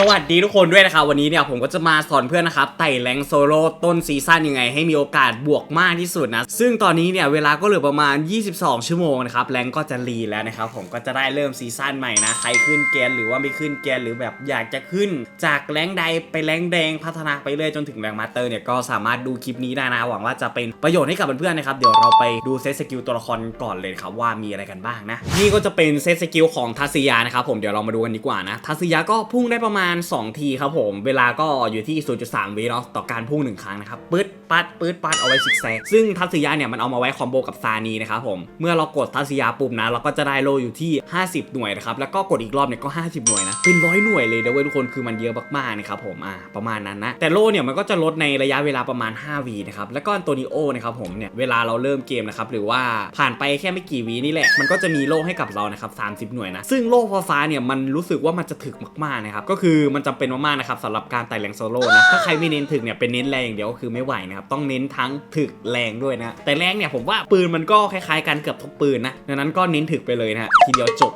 สวัสดีทุกคนด้วยนะครับวันนี้เนี่ยผมก็จะมาสอนเพื่อนนะครับไต่แรงโซโล่ต้นซีซั่นยังไง ให้มีโอกาสบวกมากที่สุดนะ ซึ่งตอนนี้เนี่ยเวลาก็เหลือประมาณ 22 ชั่วโมงนะครับแรงก็จะรีแล้วนะครับผมก็จะได้เริ่มซีซั่นใหม่นะใครขึ้นเกณฑ์หรือว่าไม่ขึ้นเกณฑ์หรือแบบอยากจะขึ้น จากแรงใดไปแรงแดงพัฒนาไปเรื่อยจนถึงแรงมาสเตอร์เนี่ยก็สามารถดูคลิปนี้ได้นะหวังว่าจะเป็นประโยชน์ให้กับเพื่อนๆนะครับเดี๋ยวเราไปดูเซตสกิลตัวละครก่อนเลยครับว่ามีอะไรกันบ้างนะนี่ก็จะเป็นเซตสกิลของทัศยานะครับผมเดี๋ยวเรามาดูกันดีกว่านะทัศยาก็พุ่งได้ประมาณาณ 2 ทีครับผม เวลาก็อยู่ที่ 0.3 วิเนาะต่อการพุ่งหนึ่งครั้งนะครับปื๊ดปัดปื๊ดปัดเอาไว้ซิกแซกซึ่งทัศยาเนี่ยมันเอามาไว้คอมโบกับซานีนะครับผมเมื่อเรากดทัศยาปุ่มนะเราก็จะได้โลอยู่ที่ 50 หน่วยนะครับแล้วก็กดอีกรอบเนี่ยก็ 50 หน่วยนะเป็นร้อยหน่วยเลยเด้อเว้ยทุกคนคือมันเยอะมากๆนะครับผมอ่าประมาณนั้นนะแต่โลเนี่ยมันก็จะลดในระยะเวลาประมาณ5วีนะครับแล้วก็อันโตนิโอนะครับผมเนี่ยเวลาเราเริ่มเกมนะครับหรือว่าผ่านไปแค่ไม่กี่วีนี่แหละมันก็จะมีโลให้กับเรานะครับ30 หน่วยนะซึ่งโลฟ้าเนี่ยมันรู้สึกว่ามันจะถึกมากๆนะครับก็คือือมันจำเป็นมากๆนะครับสำหรับการไต่แรงโซโล่นะ ถ้าใครไม่เน้นถึกเนี่ยเป็นเน้นแรงอย่างเดียวก็คือไม่ไหวนะครับ ต้องเน้นทั้งถึกแรงด้วยนะ แต่แรงเนี่ยผมว่าปืนมันก็คล้ายๆกันเกือบทุกปืนนะดังนั้นก็เน้นถึกไปเลยนะทีเดียวจบ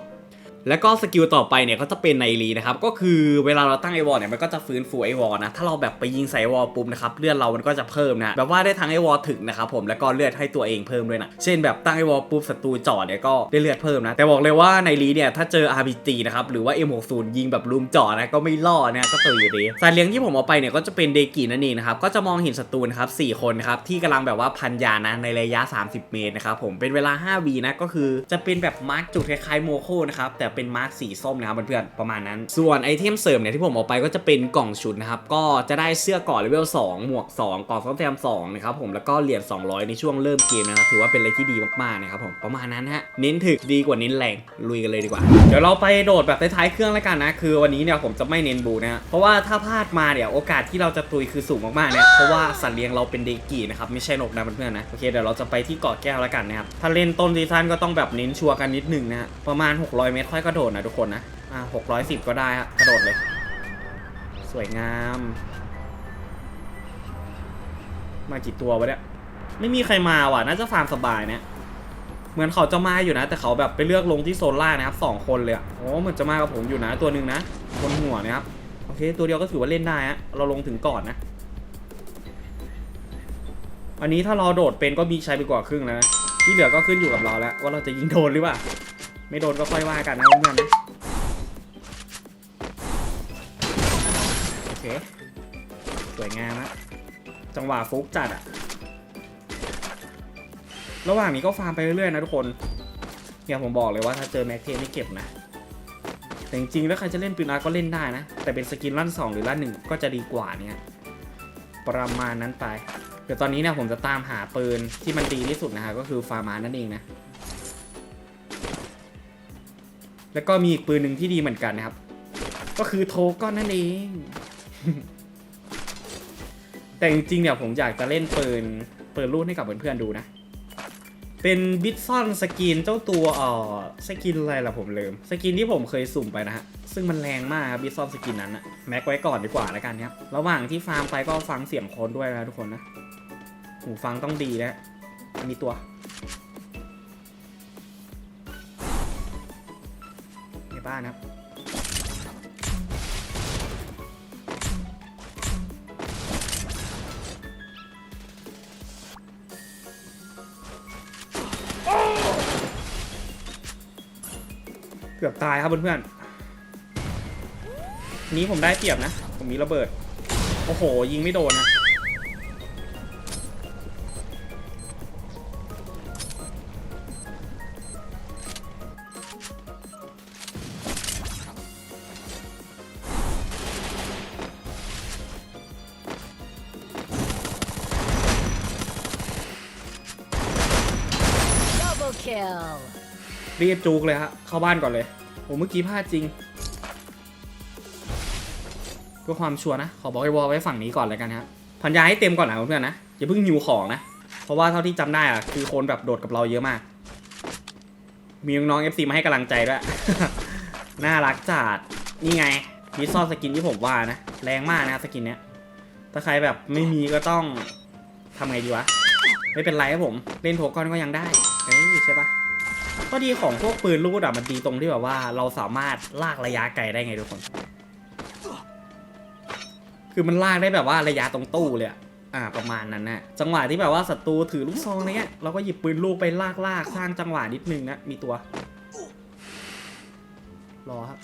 แล้วก็สกิลต่อไปเนี่ยก็จะเป็นในรีนะครับก็คือเวลาเราตั้งไอวอลเนี่ยมันก็จะฟื้นฟูไอวอลนะถ้าเราแบบไปยิงใส่ไอวอลปุ๊บนะครับเลือดเรามันก็จะเพิ่มนะแบบว่าได้ทั้งไอวอลถึงนะครับผมแล้วก็เลือดให้ตัวเองเพิ่มด้วยนะเช่นแบบตั้งไอวอลปุ๊บศัตรูจ่อเนี่ยก็ได้เลือดเพิ่มนะแต่บอกเลยว่าในรีเนี่ยถ้าเจอ RPG นะครับหรือว่า M60 ยิงแบบลุมจ่อนะก็ไม่รอดนะก็ตัวอยู่ดีสายเลี้ยงที่ผมเอาไปเนี่ยก็จะเป็นเดกินั่นเองนะครับก็จะมองเห็นศัตรูนะครับสี่คนนะครับที่กำลังแบบว่าพันยานะในระยะ 30 เมตรนะครับผมเป็นเวลา5วีนะก็คือจะเป็นแบบมาร์กจุดคล้ายๆโมโคนะครับแต่เป็นมาร์กสีส้มนะครับเพื่อนๆประมาณนั้น ส่วนไอเทมเสริมเนี่ยที่ผมเอาไปก็จะเป็นกล่องชุดนะครับก็จะได้เสื้อก่อเลเวล2หมวก 2กล่องซ่อมแซม2นะครับผมแล้วก็เหรียญ200 ในช่วงเริ่มเกมนะครับถือว่าเป็นอะไรที่ดีมากๆนะครับผมประมาณนั้นฮะเน้นถึกดีกว่าเน้นแรงลุยกันเลยดีกว่า เดี๋ยวเราไปโดดแบบท้ายๆเครื่องแล้วกันนะ คือวันนี้เนี่ยผมจะไม่เน้นบูนะเพราะว่าถ้าพลาดมาเนี่ยโอกาสที่เราจะตุยคือสูงมากๆเนี่ยเพราะว่าสัตว์เลี้ยงเราเป็นเด็กกีนะครับไม่ใช่นกนะเพื่อนๆนะโอเคเดี๋ยวเราจะไปที่เกาะแก้วแล้วกันนะครับถ้าเล่นต้นซีซั่นก็ต้องแบบเน้นชัวร์กันนิดหนึงนะฮะประมาณ 600 เมตรค่อยกระโดดนะทุกคนนะ อ่า610ก็ได้ฮะกระโดดเลย สวยงาม มากี่ตัววะเนี่ย ไม่มีใครมาว่ะ น่าจะฟาร์มสบายเนี่ย เหมือนเขาจะมาอยู่นะ แต่เขาแบบไปเลือกลงที่โซนล่างนะครับสองคนเลยอะโอ้เหมือนจะมากับผมอยู่นะตัวหนึ่งนะบนหัวนะครับ โอเค ตัวเดียวก็ถือว่าเล่นได้ฮะ เราลงถึงก่อนนะ อันนี้ถ้าเราโดดเป็นก็มีใช้ไปกว่าครึ่งแล้วนะที่เหลือก็ขึ้นอยู่กับเราแล้ว ว่าเราจะยิงโดนหรือเปล่า ไม่โดนก็ค่อยว่ากันนะเพื่อนนะโอเคสวยงามนะจังหวะฟุกจัดอะระหว่างนี้ก็ฟาร์มไปเรื่อยๆนะทุกคนเนี่ยผมบอกเลยว่าถ้าเจอแม็กเทนไม่เก็บนะแต่จริงๆถ้าใครจะเล่นปืนอาร์ก็เล่นได้นะ แต่เป็นสกินลั่น 2 หรือลั่นหนึ่งก็จะดีกว่าเนี่ยประมาณนั้นไป เดี๋ยวตอนนี้เนี่ยผมจะตามหาปืนที่มันดีที่สุดนะฮะก็คือฟาร์มานั่นเองนะ แล้วก็มีอีกปืนหนึ่งที่ดีเหมือนกันนะครับ ก็คือโทก้อนนั่นเอง แต่จริงๆเนี่ยผมอยากจะเล่นปืนปืนรูดให้กับเพื่อนๆดูนะ เป็นบิทซอนสกินเจ้าตัวเอ่อสกินอะไรล่ะผมลืม สกินที่ผมเคยสุ่มไปนะฮะ ซึ่งมันแรงมากครับบิทซอนสกินนั้นอะแม็กไว้ก่อนดีกว่าแล้วกันครับ ระหว่างที่ฟาร์มไปก็ฟังเสียงคนด้วยนะทุกคนนะหูฟังต้องดีนะมีตัว บ้านนะครับเกือบตายครับเพื่อนๆนี้ผมได้เปรียบนะ ผมมีระเบิด โอ้โห ยิงไม่โดนนะ Bell รีบจูกเลยฮะ เข้าบ้านก่อนเลยผมเมื่อกี้พลาดจริงเพื่อความชัวร์นะ ขอบอกไอ้วอลไว้ฝั่งนี้ก่อนเลยกันครับพันยาให้เต็มก่อนนะเพื่อนนะ อย่าเพิ่งหิวของนะ เพราะว่าเท่าที่จำได้อะคือคนแบบโดดกับเราเยอะมาก มีน้องๆ FC มาให้กำลังใจด้วย น่ารักจัดนี่ไงมิซอนสกินที่ผมว่านะ แรงมากนะสกินเนี้ย ถ้าใครแบบไม่มีก็ต้องทำไงดีวะ ไม่เป็นไรครับผม เล่นโทก้อนก็ยังได้ เอ้ยใช่ปะข้อดีของพวกปืนลูกอะมันดีตรงที่แบบว่าเราสามารถลากระยะไกลได้ไงทุกคน คือมันลากได้แบบว่าระยะตรงตู้เลยอะอ่าประมาณนั้นนะจังหวะที่แบบว่าศัตรูถือลูกซองอะไรเงี้ยเราก็หยิบปืนลูกไปลากลากๆสร้างจังหวะนิดนึงนะมีตัว รอครับ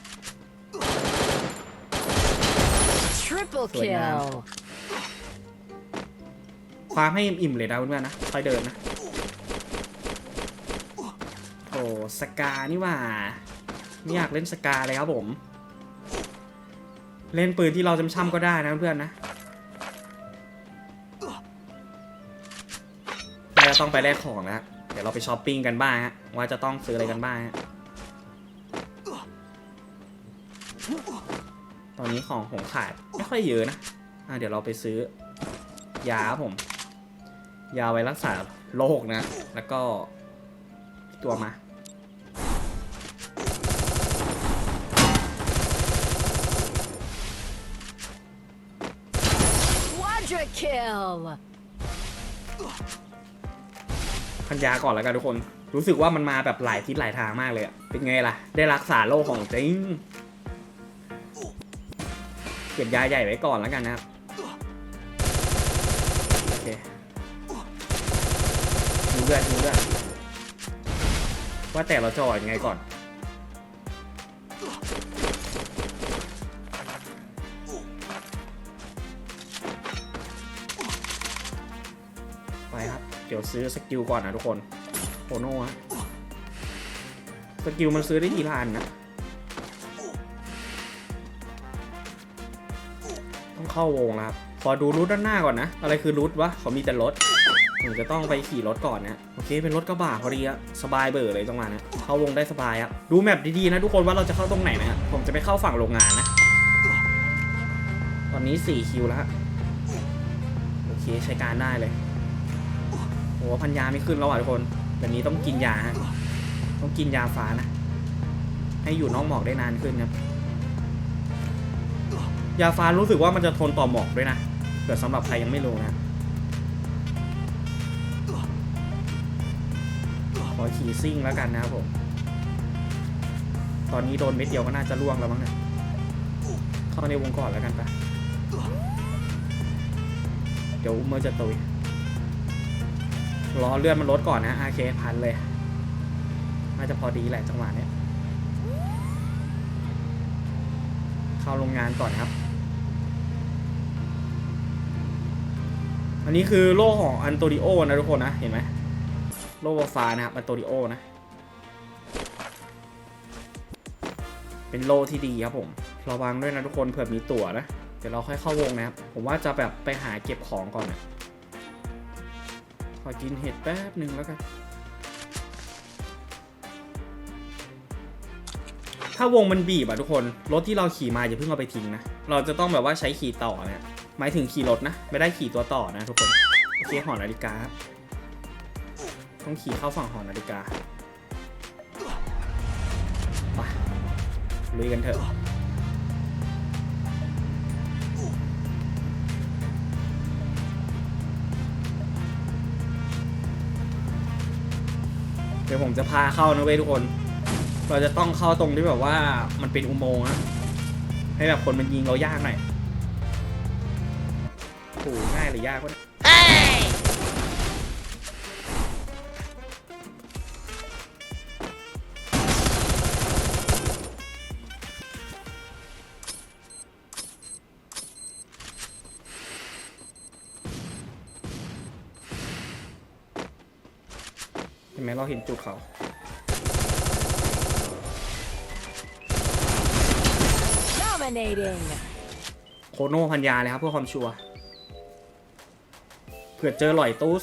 Triple Sweet man. kill. ความให้อิ่มๆเลยนะเพื่อนๆนะค่อยเดินนะโอ้ สกานี่ว่าไม่อยากเล่นสกาเลยครับผม เล่นปืนที่เราจำช่ำก็ได้นะเพื่อนนะน่าจะต้องไปแลกของแล้วเดี๋ยวเราไปช้อปปิ้งกันบ้างฮะว่าจะต้องซื้ออะไรกันบ้างฮะตอนนี้ของผมขาดไม่ค่อยเยอะนะอะเดี๋ยวเราไปซื้อยาผม ยาไว้รักษาโรคนะ แล้วก็ตัวมา Quadra kill. พันยาก่อนแล้วกันทุกคน รู้สึกว่ามันมาแบบหลายทิศหลายทางมากเลยอะเป็นไงล่ะ ได้รักษาโรคของจริง เก็บยาใหญ่ไว้ก่อนแล้วกันนะครับ โอเคดูเลือดดูเลือดว่าแต่เราจะออกยังไงก่อน เดี๋ยวซื้อสกิลก่อนนะทุกคนโอโน่สกิลมันซื้อได้กี่ล้านนะ ต้องเข้าวงแล้วครับ ขอดูรูทด้านหน้าก่อนนะ อะไรคือรูทวะเขามีแต่รถผมจะต้องไปขี่รถก่อนนะโอเคเป็นรถกระบะพอดีอะสบายเบอร์เลยจังหวะนะเข้าวงได้สบายอะดูแมปดีๆนะทุกคนว่าเราจะเข้าตรงไหนนะฮะผมจะไปเข้าฝั่งโรงงานนะ ตอนนี้4คิวแล้วโอเคใช้การได้เลย โอ้พันยาไม่ขึ้นแล้วอะทุกคนแบบนี้ต้องกินยาฮะต้องกินยาฟ้านะ ให้อยู่นอกหมอกได้นานขึ้นครับ ยาฟ้ารู้สึกว่ามันจะทนต่อหมอกด้วยนะเกิดสำหรับใครยังไม่รู้นะขอขี่ซิ่งแล้วกันนะครับผม ตอนนี้โดนเม็ดเดียวก็น่าจะล่วงแล้วมั้งเนี่ยเข้าในวงก่อนแล้วกันปะเดี๋ยวอุ้มเมอร์จะตุย รอเลื่อนมันลดก่อนนะโอเคพันเลยน่าจะพอดีแหละจังหวะเนี้ยเข้าโรงงานก่อนครับ อันนี้คือโล่ของอันโตริโอนะทุกคนนะ เห็นไหมโล่ฟ้านะครับอันโตริโอนะ เป็นโล่ที่ดีครับผมระวังด้วยนะทุกคนเผื่อมีตั๋วนะเดี๋ยวเราค่อยเข้าวงนะครับ ผมว่าจะแบบไปหาเก็บของก่อนนะ ขอกินเห็ดแป๊บหนึ่งแล้วกัน ถ้าวงมันบีบอะทุกคน รถที่เราขี่มาอย่าเพิ่งเอาไปทิ้งนะ เราจะต้องแบบว่าใช้ขี่ต่อเนี่ย หมายถึงขี่รถนะ ไม่ได้ขี่ตัวต่อนะทุกคน โอเคหอนาฬิกาครับต้องขี่เข้าฝั่งหอนาฬิกา ไปลุยกันเถอะ เดี๋ยวผมจะพาเข้านะเว้ยทุกคน เราจะต้องเข้าตรงที่แบบว่ามันเป็นอุโมงค์นะให้แบบคนมันยิงเรายากหน่อยโอ้โหง่ายหรือยากวะ ไหมเราเห็นจุดเขา Dominating. โคโน่พันยาเลยครับ เพื่อความชัวร์เผื่อเจอหลอยตู้ส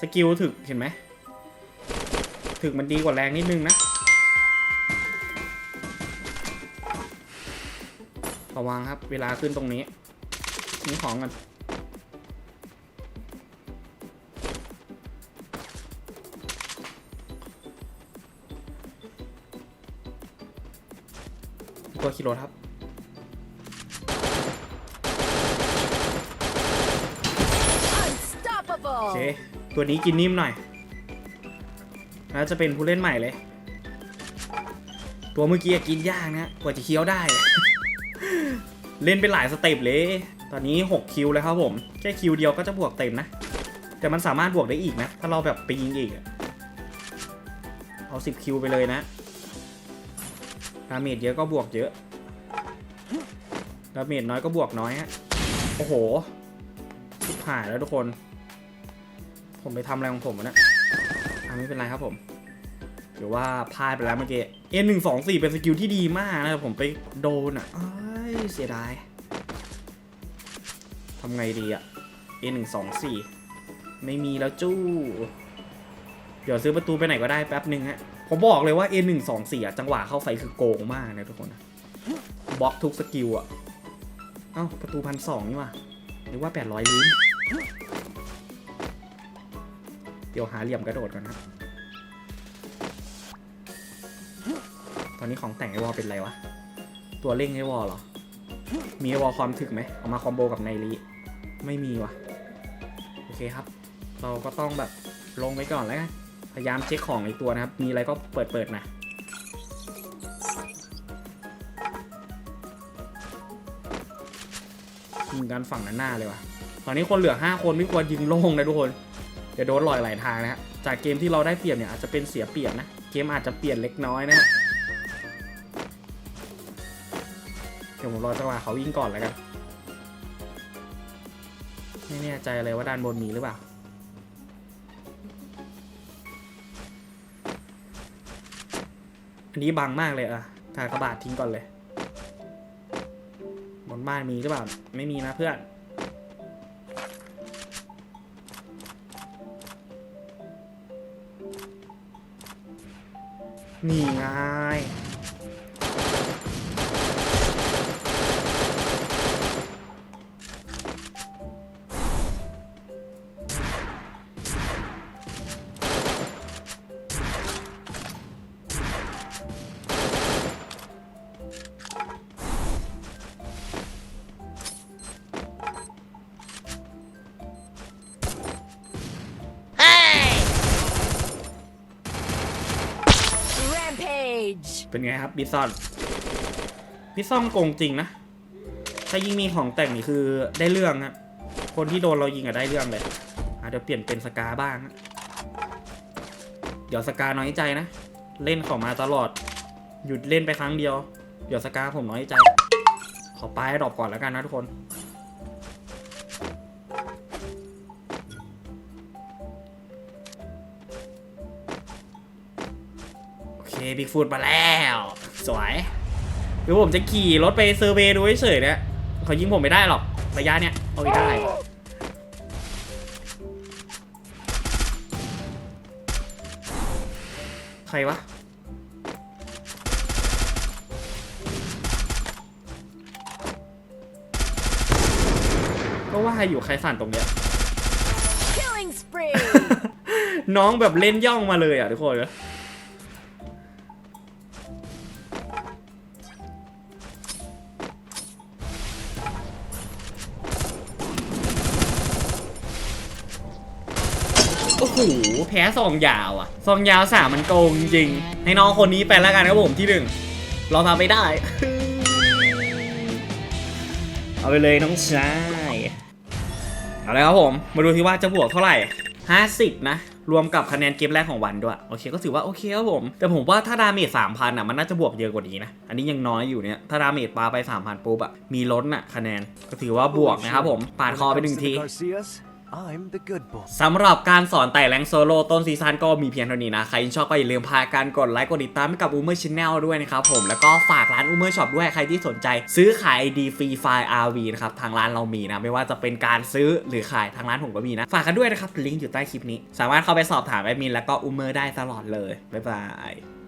สกิลถึกเห็นไหมถึกมันดีกว่าแรงนิดนึงนะระวังครับ เวลาขึ้นตรงนี้ นี่ของกัน ตัวขี่รถครับ Unstoppable. โอเคตัวนี้กินนิ่มหน่อยน่าจะเป็นผู้เล่นใหม่เลย ตัวเมื่อกี้กินยากนะกว่าจะเคี้ยวได้ เล่นไปหลายสเต็ปเลย ตอนนี้ 6 คิวแล้วครับผม แค่คิวเดียวก็จะบวกเต็มนะ แต่มันสามารถบวกได้อีกนะ ถ้าเราแบบไปยิงอีกอะเอา 10 คิวไปเลยนะ ดาเมจเยอะก็บวกเยอะดาเมจน้อยก็บวกน้อยฮะโอ้โหชิบหายแล้วทุกคน ผมไปทำอะไรของผมวะเนะอะไม่เป็นไรครับผมหรือว่าพลาดไปแล้วเมื่อกี้ N 1 2 4เป็นสกิลที่ดีมากนะผมไปโดนอะเสียดายทำไงดีอะ N 1 2 4ไม่มีแล้วจู้ เดี๋ยวซื้อประตูไปไหนก็ได้แป๊บหนึ่งฮะ ผมบอกเลยว่า N 1 2 4 อะจังหวะเข้าไฟคือโกงมากนะทุกคนบล็อกทุกสกิลอะ เอ้า ประตูพันสองนี่ว่ะหรือว่า 800ลิ้นเดี๋ยวหาเหลี่ยมกระโดดก่อนนะตอนนี้ของแต่งไอวอลเป็นไรวะ ตัวเร่งไอวอลเหรอ มีไอวอลความถึกไหมเอามาคอมโบกับไนรีไม่มีวะโอเคครับ เราก็ต้องแบบลงไปก่อนแล้วกัน พยายามเช็คของในตัวนะครับ มีอะไรก็เปิดเปิดนะยิงกันฝั่งนั้นหน้าเลยว่ะ ตอนนี้คนเหลือ 5 คนไม่ควรยิงโล่งนะทุกคน เดี๋ยวโดนลอยหลายทางนะฮะ จากเกมที่เราได้เปรียบเนี่ยอาจจะเป็นเสียเปรียบนะ เกมอาจจะเปลี่ยนเล็กน้อยนะฮะเดี๋ยวผมรอจังหวะเขาวิ่งก่อนแล้วกัน ไม่แน่ใจเลยว่าด้านบนมีหรือเปล่า อันนี้บังมากเลยอะกากระบาดทิ้งก่อนเลย บนบ้านมีหรือเปล่า ไม่มีนะเพื่อนนี่ไง เป็นไงครับบิซซอนบิซซอนโกงจริงนะ ถ้ายิงมีของแต่งนี่คือได้เรื่องอะคนที่โดนเรายิงอะได้เรื่องเลยอะเดี๋ยวเปลี่ยนเป็นสกาบ้าง เดี๋ยวสกาน้อยใจนะ เล่นของมาตลอด หยุดเล่นไปครั้งเดียว เดี๋ยวสกาผมน้อยใจ ขอป้ายดรอปก่อนแล้วกันนะทุกคน บิ๊กฟูดมาแล้ว สวยเดี๋ยวผมจะขี่รถไปเซอร์เวย์ดูเฉยๆเนี่ยเขายิงผมไม่ได้หรอกระยะเนี้ยเอาไม่ได้ใครวะก็ว่าอยู่ใครสั่นตรงเนี้ย Killing spree. น้องแบบเล่นย่องมาเลยอะทุกคนโอ้ โหแพ้ซองยาวอะซองยาวสามมันโกงจริง ให้น้องคนนี้ไปแล้วกันครับผมที่หนึ่งเราทำไม่ได้ เอาไปเลยน้องชายเอาเลยครับผม มาดูที่ว่าจะบวกเท่าไหร่50นะ รวมกับคะแนนเกมแรกของวันด้วย โอเคก็ถือว่าโอเคครับผม แต่ผมว่าถ้าดาเมจ3,000อะมันน่าจะบวกเยอะกว่านี้นะ อันนี้ยังน้อยอยู่เนี่ย ถ้าดาเมจปาไป3,000ปุ๊บอะมีล้นอะคะแนน ก็ถือว่าบวกนะครับผม ปาดคอไปหนึ่งที I'm the good boy. สำหรับการสอนไต่แรงโซโล่ต้นซีซั่นก็มีเพียงเท่านี้นะ ใครชอบก็อย่าลืมพาการกดไลค์กดติดตามให้กับ u m e r Channel ด้วยนะครับผม แล้วก็ฝากร้าน u m e r Shop ด้วยใครที่สนใจ ซื้อขาย ID ฟรีไฟล์ RV นะครับ ทางร้านเรามีนะ ไม่ว่าจะเป็นการซื้อหรือขายทางร้านผมก็มีนะ ฝากกันด้วยนะครับลิงก์อยู่ใต้คลิปนี้ สามารถเข้าไปสอบถามแอดมินแล้วก็ u m e r ได้ตลอดเลยบ๊ายบาย